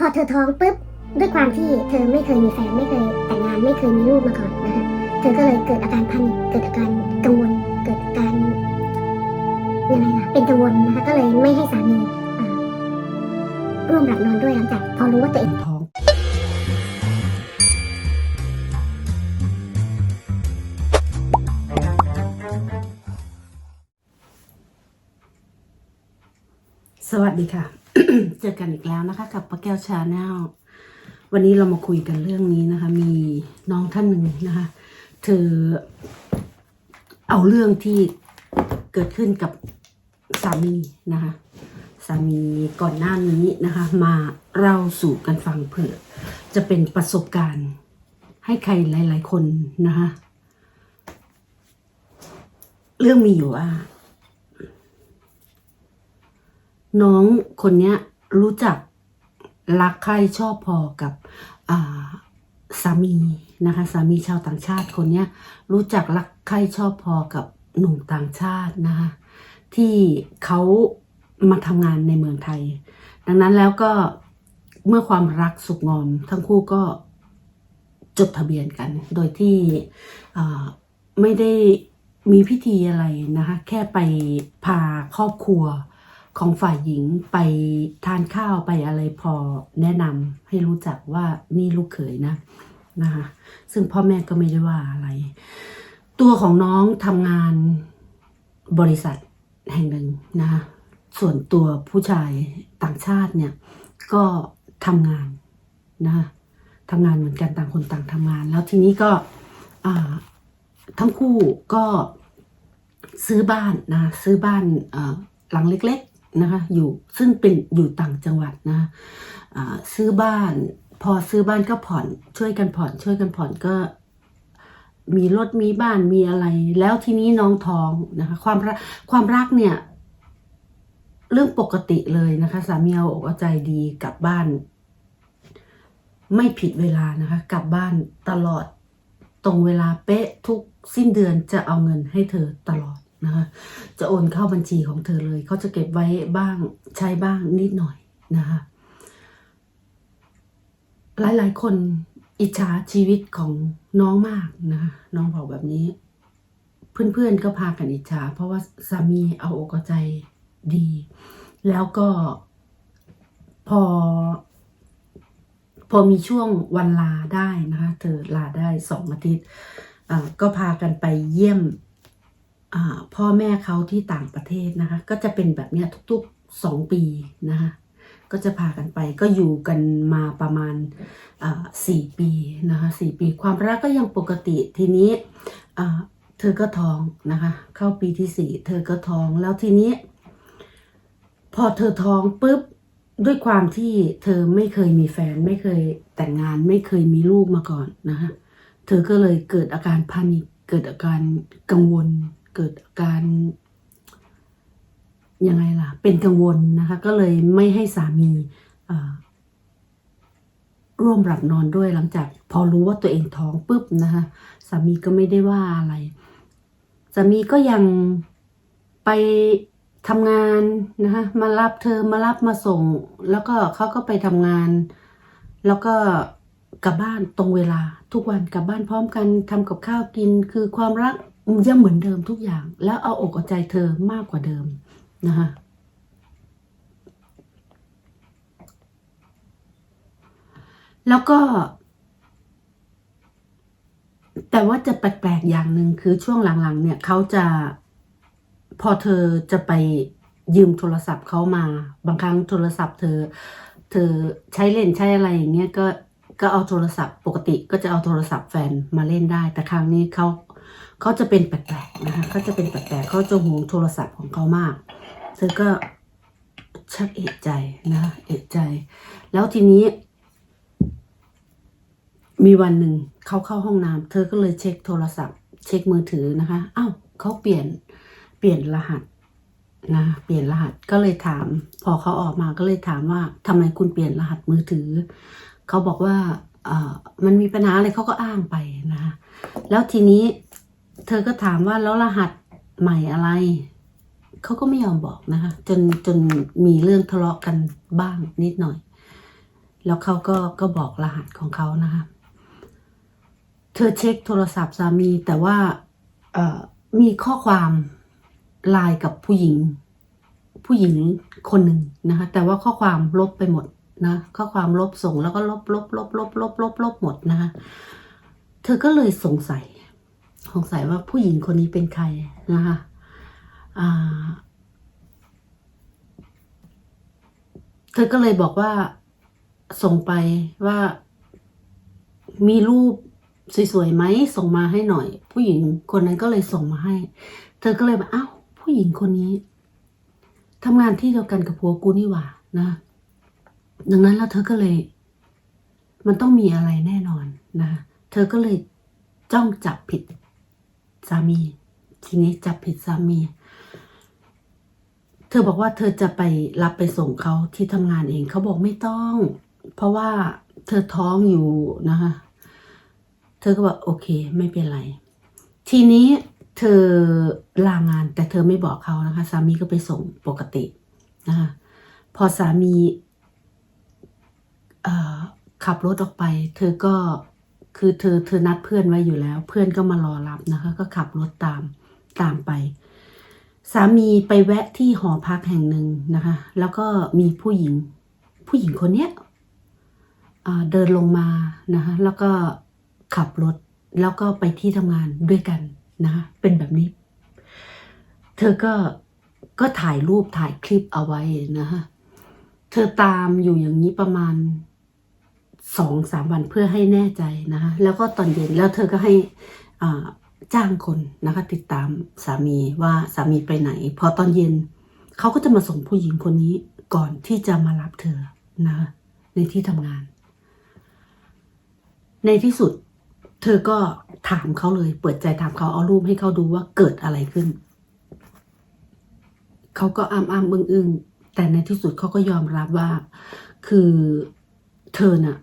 พอเธอท้องปุ๊บด้วยความที่เธอไม่เคยมีแฟนไม่เคยแต่งงานไม่เคยมีลูกมาก่อนนะคะเธอก็เลยเกิดอาการแพนิคเกิดอาการกังวลเกิดอาการยังไงล่ะเป็นกังวลนะคะก็เลยไม่ให้สามีร่วมหลับนอนด้วยหลังจากพอรู้ว่าตัวเองท้องสวัสดีค่ะ เจอกันอีกแล้วนะคะ กับป้าแก้วชาแนลวันนี้เรามาคุยกันเรื่องนี้นะคะ มีน้องท่านหนึ่งนะคะ เธอเอาเรื่องที่เกิดขึ้นกับสามีนะคะ สามีก่อนหน้านี้นะคะ มาเล่าสู่กันฟังเผื่อ จะเป็นประสบการณ์ให้ใครหลาย ๆ คนนะคะ เรื่องมีอยู่ว่า น้องคนเนี้ยรู้จักรักใครชอบพอกับาสามีนะคะสามีชาวต่างชาติคนเนี้ยรู้จักรักใครชอบพอกับหนุ่มต่างชาตินะคะที่เขามาทำงานในเมืองไทย ดังนั้นแล้วก็เมื่อความรักสุขงอม ทั้งคู่ก็จดทะเบียนกัน โดยที่ไม่ได้มีพิธีอะไรนะคะแค่ไปพาครอบครัว ของฝ่ายหญิงไปทานข้าวไปอะไรพอแนะนำให้รู้จักว่านี่ลูกเขยนะนะคะซึ่งพ่อแม่ก็ไม่ได้ว่าอะไร ตัวของน้องทำงานบริษัทแห่งหนึ่งนะคะส่วนตัวผู้ชายต่างชาติเนี่ยก็ทำงานนะคะทำงานเหมือนกันต่างคนต่างทำงาน แล้วทีนี้ก็ทั้งคู่ก็ซื้อบ้านนะซื้อบ้านหลังเล็ก นะคะอยู่ซึ่งเป็นอยู่ต่างจังหวัดนะอ่าซื้อบ้านพอซื้อบ้านก็ผ่อนช่วยกันผ่อนช่วยกันผ่อนก็มีรถมีบ้านมีอะไร แล้วทีนี้น้องท้องนะคะ ความรักความรักเนี่ย เรื่องปกติเลยนะคะ สามีเอาอกเอาใจดีกลับบ้าน ไม่ผิดเวลานะคะ กลับบ้านตลอดตรงเวลาเป๊ะทุกสิ้นเดือนจะเอาเงินให้เธอตลอด นะคะจะโอนเข้าบัญชีของเธอเลย เขาจะเก็บไว้บ้างใช้บ้างนิดหน่อยนะคะหลายๆ คนอิจฉาชีวิตของน้องมากนะคะน้องบอกแบบนี้ เพื่อนๆก็พากันอิจฉาเพราะว่าสามีเอาอกเอาใจดี แล้วก็พอ พอมีช่วงวันลาได้นะคะ เธอลาได้สองอาทิตย์ก็พากันไปเยี่ยม พ่อแม่เขาที่ต่างประเทศนะคะ ก็จะเป็นแบบเนี้ยทุกๆสองปีนะคะก็จะพากันไปก็อยู่กันมาประมาณสี่ปีนะคะสี่ปีความรักก็ยังปกติทีนี้เธอก็ท้องนะคะ เข้าปีที่สี่เธอก็ท้องแล้วทีนี้ พอเธอท้องปุ๊บด้วยความที่เธอไม่เคยมีแฟนไม่เคยแต่งงานไม่เคยมีลูกมาก่อนนะคะเธอก็เลยเกิดอาการพานิเกิดอาการกังวล เกิดการยังไงล่ะ เป็นกังวลนะคะ ก็เลยไม่ให้สามีร่วมหลับนอนด้วยหลังจาก พอรู้ว่าตัวเองท้องปุ๊บนะคะสามีก็ไม่ได้ว่าอะไรสามีก็ยังไปทำงานนะคะมารับเธอมารับมาส่ง แล้วก็เขาก็ไปทำงาน แล้วก็กลับบ้านตรงเวลา ทุกวันกลับบ้านพร้อมกันทำกับข้าวกินคือความรัก ยังเหมือนเดิมทุกอย่าง แล้วเอาอกเอาใจเธอมากกว่าเดิมนะคะแล้วก็ แต่ว่าจะแปลกๆอย่างหนึ่งคือช่วงหลังๆ เนี่ยเขาจะพอเธอจะไปยืมโทรศัพท์เขามา บางครั้งโทรศัพท์เธอ เธอใช้เล่นใช้อะไรอย่างเงี้ยก็ก็เอาโทรศัพท์ปกติก็จะเอาโทรศัพท์แฟนมาเล่นได้ แต่ครั้งนี้เขา เขาจะเป็นแปลกๆนะคะเขาจะเป็นแปลกๆเขาจะห่วงโทรศัพท์ของเขามาก เธอก็ชักเอะใจนะคะเอะใจ แล้วทีนี้ มีวันหนึ่งเขาเข้าห้องน้ำเธอก็เลยเช็คโทรศัพท์ เช็คมือถือนะคะอ้าวเขาเปลี่ยนเปลี่ยนรหัสนะเปลี่ยนรหัสก็เลยถาม พอเขาออกมาก็เลยถามว่าทำไมคุณเปลี่ยนรหัสมือถือ เขาบอกว่าเออมันมีปัญหาอะไรเขาก็อ้างไปนะคะแล้วทีนี้ เธอก็ถามว่าแล้วรหัสใหม่อะไร เขาก็ไม่ยอมบอกนะคะ จนจนมีเรื่องทะเลาะกันบ้างนิดหน่อย แล้วเขาก็ก็บอกรหัสของเขานะคะ เธอเช็คโทรศัพท์สามีแต่ว่ามีข้อความไลน์กับผู้หญิง ผู้หญิงคนหนึ่งนะคะ แต่ว่าข้อความลบไปหมดนะ ข้อความลบส่งแล้วก็ลบลบลบลบลบลบลบหมดนะคะ เธอก็เลยสงสัย สงสัยว่าผู้หญิงคนนี้เป็นใครนะคะเธอก็เลยบอกว่าส่งไปว่า มีรูปสวยๆไหมส่งมาให้หน่อย ผู้หญิงคนนั้นก็เลยส่งมาให้ เธอก็เลยบอกอ้าวผู้หญิงคนนี้ทำงานที่เดียวกันกับผัวกูนี่หว่านะ ดังนั้นแล้วเธอก็เลย มันต้องมีอะไรแน่นอนนะ เธอก็เลยจ้องจับผิด สามี ทีนี้จับผิดสามี เธอบอกว่าเธอจะไปรับไปส่งเขาที่ทำงานเองเขาบอกไม่ต้อง เพราะว่าเธอท้องอยู่นะคะ เธอก็บอกโอเค ไม่เป็นไร ทีนี้เธอลางานแต่เธอไม่บอกเขานะคะ สามีก็ไปส่งปกตินะคะพอสามีขับรถออกไป เธอก็ คือเธอเธอนัดเพื่อนไว้อยู่แล้ว เพื่อนก็มารอรับนะคะ ก็ขับรถตามตามไป สามีไปแวะที่หอพักแห่งหนึ่งนะคะ แล้วก็มีผู้หญิง ผู้หญิงคนเนี้ยเดินลงมานะคะแล้วก็ขับรถแล้วก็ไปที่ทำงานด้วยกันนะคะเป็นแบบนี้ เธอก็ก็ถ่ายรูปถ่ายคลิปเอาไว้นะคะเธอตามอยู่อย่างนี้ประมาณ สองสามวันเพื่อให้แน่ใจนะคะแล้วก็ตอนเย็นแล้วเธอก็ให้จ้างคนนะคะติดตามสามีว่าสามีไปไหน พอตอนเย็นเขาก็จะมาส่งผู้หญิงคนนี้ก่อนที่จะมารับเธอนะในที่ทำงาน ในที่สุด เธอก็ถามเขาเลย เปิดใจถามเขาเอารูปให้เขาดูว่าเกิดอะไรขึ้น เขาก็อ้ามอ้ามอึ้งอึ้งแต่ในที่สุดเขาก็ยอมรับว่า คือเธอน่ะ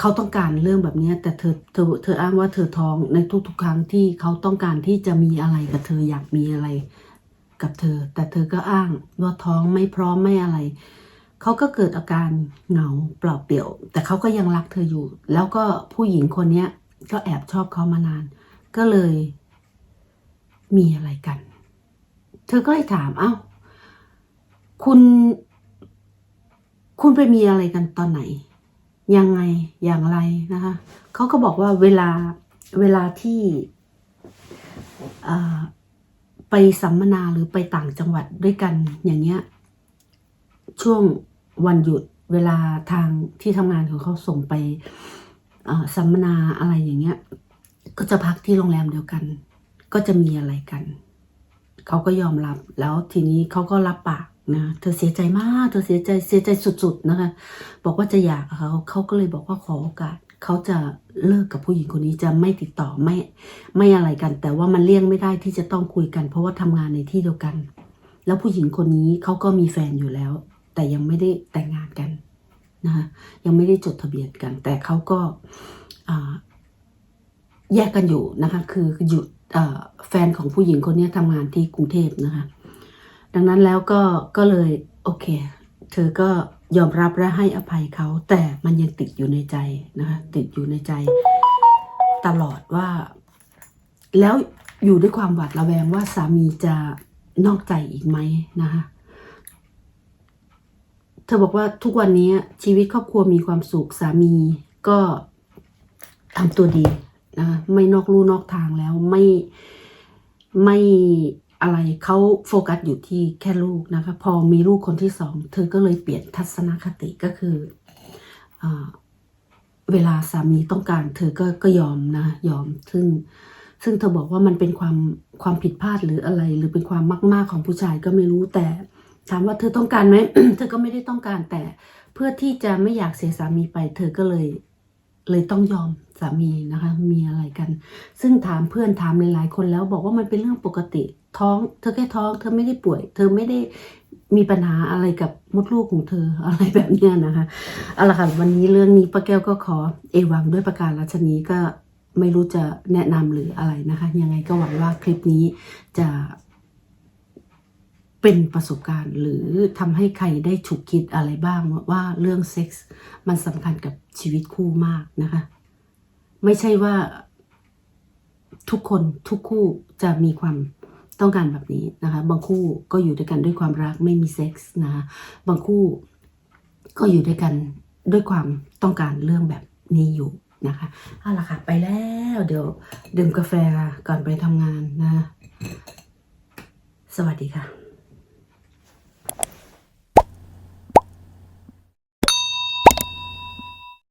เขาต้องการเรื่องแบบนี้แต่เธอเธอเธออ้างว่าเธอท้องในทุกๆ ครั้งที่เขาต้องการที่จะมีอะไรกับเธออยากมีอะไรกับเธอ แต่เธอก็อ้างว่าท้องไม่พร้อมไม่อะไร เขาก็เกิดอาการเหงาเปล่าเปลี่ยว แต่เขาก็ยังรักเธออยู่ แล้วก็ผู้หญิงคนเนี้ยก็แอบชอบเขามานาน ก็เลยมีอะไรกัน เธอก็เลยถามเอ้า คุณ คุณไปมีอะไรกันตอนไหน ยังไงอย่างไรนะคะเขาก็บอกว่าเวลาเวลาที่ไปสัมมนาหรือไปต่างจังหวัดด้วยกันอย่างเงี้ยช่วงวันหยุดเวลาทางที่ทำงานของเขาส่งไปสัมมนาอะไรอย่างเงี้ย ก็จะพักที่โรงแรมเดียวกัน ก็จะมีอะไรกัน เขาก็ยอมรับแล้วทีนี้เขาก็รับปาก นะเธอเสียใจมาก เธอเสียใจเสียใจสุดๆนะคะ บอกว่าจะอยากเขาเขาก็เลยบอกว่าขอโอกาสเขาจะเลิกกับผู้หญิงคนนี้จะไม่ติดต่อไม่ไม่อะไรกัน แต่ว่ามันเลี่ยงไม่ได้ที่จะต้องคุยกัน เพราะว่าทำงานในที่เดียวกัน แล้วผู้หญิงคนนี้เขาก็มีแฟนอยู่แล้ว แต่ยังไม่ได้แต่งงานกันนะคะยังไม่ได้จดทะเบียนกัน แต่เขาก็แยกกันอยู่นะคะ คืออยู่แฟนของผู้หญิงคนนี้ทำงานที่กรุงเทพนะคะ ดังนั้นแล้วก็ก็เลยโอเค เธอก็ยอมรับและให้อภัยเขา แต่มันยังติดอยู่ในใจนะคะติดอยู่ในใจ ตลอดว่า แล้วอยู่ด้วยความหวาดระแวงว่าสามีจะนอกใจอีกไหมนะคะเธอบอกว่าทุกวันนี้ชีวิตครอบครัวมีความสุขสามีก็ทำตัวดีนะไม่นอกลู่นอกทางแล้วไม่ไม่ อะไรเขาโฟกัสอยู่ที่แค่ลูกนะคะ พอมีลูกคนที่สอง เธอก็เลยเปลี่ยนทัศนคติก็คืออเวลาสามีต้องการ เธอก็ก็ยอมนะ ยอมซึ่งซึ่งเธอบอกว่ามันเป็นความความผิดพลาดหรืออะไร หรือเป็นความมาก ๆของผู้ชายก็ไม่รู้แต่ ถามว่าเธอต้องการไหมเธอก็ไม่ได้ต้องการแต่เพื่อที่จะไม่อยากเสียสามีไป เธอก็เลย เลยต้องยอมสามีนะคะ มีอะไรกัน ซึ่งถามเพื่อนถามหลายๆคนแล้วบอกว่ามันเป็นเรื่องปกติ ท้อง เธอแค่ท้อง เธอไม่ได้ป่วย เธอไม่ได้มีปัญหาอะไรกับมดลูกของเธออะไรแบบเนี้ยนะคะเอาละค่ะวันนี้เรื่องนี้ป้าแก้วก็ขอเอวังด้วยประการราชนีก็ไม่รู้จะแนะนำหรืออะไรนะคะ ยังไงก็หวังว่าคลิปนี้จะเเป็นประสบการณ์ หรือทำให้ใครได้ฉุกคิดอะไรบ้างว่าเรื่องเซ็กส์มันสำคัญกับชีวิตคู่มากนะคะ ไม่ใช่ว่าทุกคนทุกคู่จะมีความ ต้องการแบบนี้นะคะ บางคู่ก็อยู่ด้วยกันด้วยความรักไม่มีเซ็กส์นะคะบางคู่ก็อยู่ด้วยกันด้วยความต้องการเรื่องแบบนี้อยู่นะคะเอาละค่ะไปแล้วเดี๋ยวดื่มกาแฟก่อนไปทำงานนะคะสวัสดีค่ะ